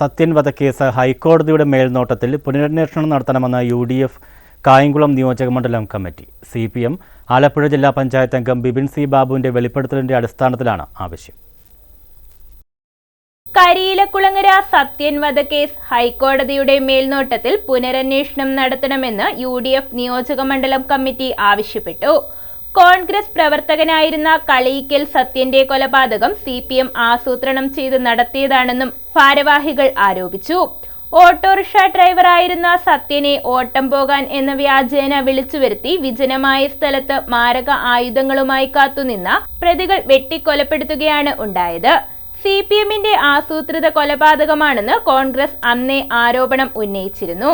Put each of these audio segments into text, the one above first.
സത്യൻ വധക്കേസ് ഹൈക്കോടതിയുടെ മേൽനോട്ടത്തിൽ പുനരന്വേഷണം നടത്തണമെന്ന് യു ഡി എഫ് കായംകുളം നിയോജകമണ്ഡലം committee. C P M Alappuzha ജില്ലാ പഞ്ചായത്ത് അംഗം ബിബിൻ സി ബാബുവിന്റെ വെളിപ്പെടുത്തലിന്റെ അടിസ്ഥാനത്തിലാണ് ആവശ്യം. കരിയിലക്കുളങ്ങര സത്യൻ വധക്കേസ് ഹൈക്കോടതിയുടെ മേൽനോട്ടത്തിൽ പുനരന്വേഷണം നടത്തണമെന്ന് യു ഡി എഫ് നിയോജകമണ്ഡലം കമ്മിറ്റി ആവശ്യപ്പെട്ടു. കോൺഗ്രസ് പ്രവർത്തകനായിരുന്ന കളിയിക്കൽ സത്യന്റെ കൊലപാതകം സി പി എം ആസൂത്രണം ചെയ്ത് നടത്തിയതാണെന്നും ഭാരവാഹികൾ ആരോപിച്ചു. ഓട്ടോറിക്ഷ ഡ്രൈവറായിരുന്ന സത്യനെ ഓട്ടം പോകാൻ എന്ന വ്യാജേന വിളിച്ചു വരുത്തി വിജനമായ സ്ഥലത്ത് മാരക ആയുധങ്ങളുമായി കാത്തുനിന്ന പ്രതികൾ വെട്ടിക്കൊലപ്പെടുത്തുകയാണ് ഉണ്ടായത്. സി പി എമ്മിന്റെ ആസൂത്രിത കൊലപാതകമാണെന്ന് കോൺഗ്രസ് അന്നേ ആരോപണം ഉന്നയിച്ചിരുന്നു.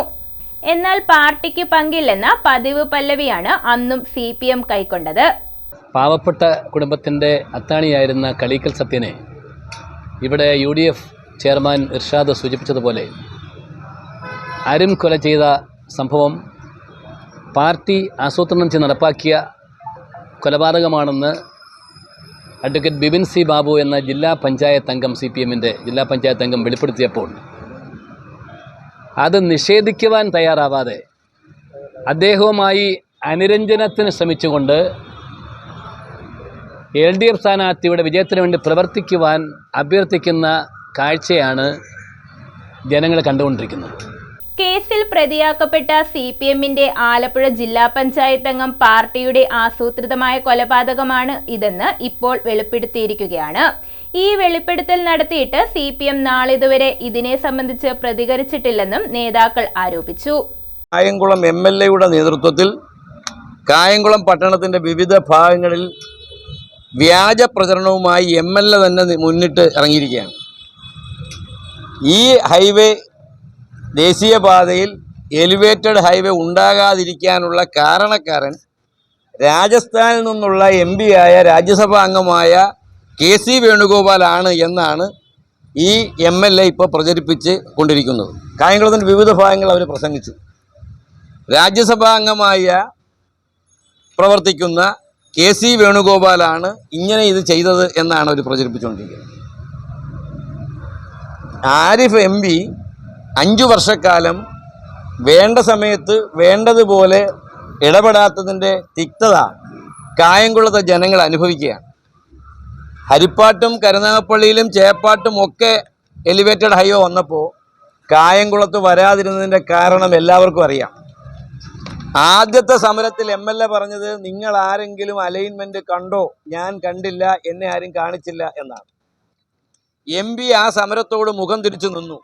എന്നാൽ പാർട്ടിക്ക് പങ്കില്ലെന്ന പതിവ് പല്ലവിയാണ് അന്നും സി പി എം കൈക്കൊണ്ടത്. പാവപ്പെട്ട കുടുംബത്തിന്റെ അത്താണിയായിരുന്ന കളീക്കൽ സത്യനെ ഇവിടെ U D F chairman Irshad സൂചിപ്പിച്ചതുപോലെ അരും കൊല ചെയ്ത സംഭവം പാർട്ടി ആസൂത്രണം ചെയ്ത് നടപ്പാക്കിയ കൊലപാതകമാണെന്ന് അഡ്വക്കേറ്റ് ബിബിൻ സി ബാബു എന്ന ജില്ലാ പഞ്ചായത്ത് അംഗം സി പി എമ്മിന്റെ ജില്ലാ പഞ്ചായത്ത് അംഗം വെളിപ്പെടുത്തിയപ്പോൾ അത് നിഷേധിക്കുവാൻ തയ്യാറാവാതെ അദ്ദേഹവുമായി അനുരഞ്ജനത്തിന് ശ്രമിച്ചുകൊണ്ട് എൽ ഡി എഫ് സ്ഥാനാർത്ഥിയുടെ വിജയത്തിന് വേണ്ടി പ്രവർത്തിക്കുവാൻ അഭ്യർത്ഥിക്കുന്ന കാഴ്ചയാണ് ജനങ്ങൾ കണ്ടുകൊണ്ടിരിക്കുന്നത്. കേസിൽ പ്രതിയാക്കപ്പെട്ട സി പി എമ്മിന്റെ ആലപ്പുഴ ജില്ലാ പഞ്ചായത്ത് അംഗം പാർട്ടിയുടെ ആസൂത്രിതമായ കൊലപാതകമാണ് ഇതെന്ന് ഇപ്പോൾ വെളിപ്പെടുത്തിയിരിക്കുകയാണ്. ഈ വെളിപ്പെടുത്തൽ നടത്തിയിട്ട് സി പി എം നാളിതുവരെ ഇതിനെ സംബന്ധിച്ച് പ്രതികരിച്ചിട്ടില്ലെന്നും നേതാക്കൾ ആരോപിച്ചു. കായംകുളം എം എൽ എയുടെ നേതൃത്വത്തിൽ കായംകുളം പട്ടണത്തിന്റെ വിവിധ ഭാഗങ്ങളിൽ വ്യാജ പ്രചരണവുമായി എം എൽ എ തന്നെ മുന്നിട്ട് ഇറങ്ങിയിരിക്കുകയാണ്. ഈ ഹൈവേ ദേശീയപാതയിൽ എലിവേറ്റഡ് ഹൈവേ ഉണ്ടാകാതിരിക്കാനുള്ള കാരണക്കാരൻ രാജസ്ഥാനിൽ നിന്നുള്ള എം ആയ രാജ്യസഭാ അംഗമായ കെ സി വേണുഗോപാലാണ് എന്നാണ് ഈ എം എൽ എ ഇപ്പോൾ പ്രചരിപ്പിച്ച് കൊണ്ടിരിക്കുന്നത്. കായംകുളത്തിന്റെ വിവിധ ഭാഗങ്ങൾ അവർ പ്രസംഗിച്ചു. രാജ്യസഭാ അംഗമായ പ്രവർത്തിക്കുന്ന കെ സി വേണുഗോപാലാണ് ഇങ്ങനെ ഇത് ചെയ്തത് എന്നാണ് അവർ പ്രചരിപ്പിച്ചുകൊണ്ടിരിക്കുന്നത്. ആരിഫ് എം അഞ്ചു വർഷക്കാലം വേണ്ട സമയത്ത് വേണ്ടതുപോലെ ഇടപെടാത്തതിന്റെ തിക്തത കായംകുളത്തെ ജനങ്ങൾ അനുഭവിക്കുകയാണ്. ഹരിപ്പാട്ടും കരുനാഗപ്പള്ളിയിലും ചേപ്പാട്ടും ഒക്കെ എലിവേറ്റഡ് ഹൈവേ വന്നപ്പോൾ കായംകുളത്ത് വരാതിരുന്നതിന്റെ കാരണം എല്ലാവർക്കും അറിയാം. ആദ്യത്തെ സമരത്തിൽ എം എൽ എ പറഞ്ഞത് നിങ്ങൾ ആരെങ്കിലും അലൈൻമെന്റ് കണ്ടോ? ഞാൻ കണ്ടില്ല എന്നെ ആരും കാണിച്ചില്ല എന്നാണ്. എം ആ സമരത്തോട് മുഖം തിരിച്ചു നിന്നു.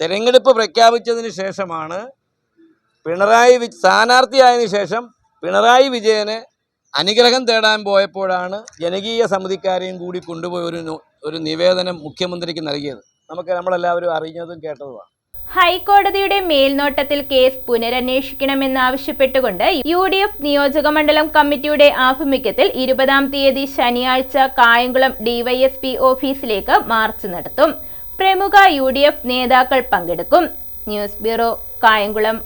തെരഞ്ഞെടുപ്പ് പ്രഖ്യാപിച്ചതിന് ശേഷമാണ് പിണറായി സ്ഥാനാർത്ഥിയായതിനു ശേഷം പിണറായി വിജയന് അനുഗ്രഹം തേടാൻ പോയപ്പോഴാണ് ജനകീയ സമിതിക്കാരെയും കൂടി കൊണ്ടുപോയി ഒരു ഒരു നിവേദനം മുഖ്യമന്ത്രിക്ക് നൽകിയത്. നമുക്ക് നമ്മളെല്ലാവരും അറിഞ്ഞതും കേട്ടതുമാണ്. ഹൈക്കോടതിയുടെ മേൽനോട്ടത്തിൽ കേസ് പുനരന്വേഷിക്കണമെന്നാവശ്യപ്പെട്ടുകൊണ്ട് യു ഡി എഫ് നിയോജകമണ്ഡലം കമ്മിറ്റിയുടെ ആഭിമുഖ്യത്തിൽ ഇരുപതാം തീയതി ശനിയാഴ്ച കായംകുളം ഡിവൈഎസ്പി ഓഫീസിലേക്ക് മാർച്ച് നടത്തും. പ്രമുഖ യു നേതാക്കൾ പങ്കെടുക്കും. News bureau Kayamkulam.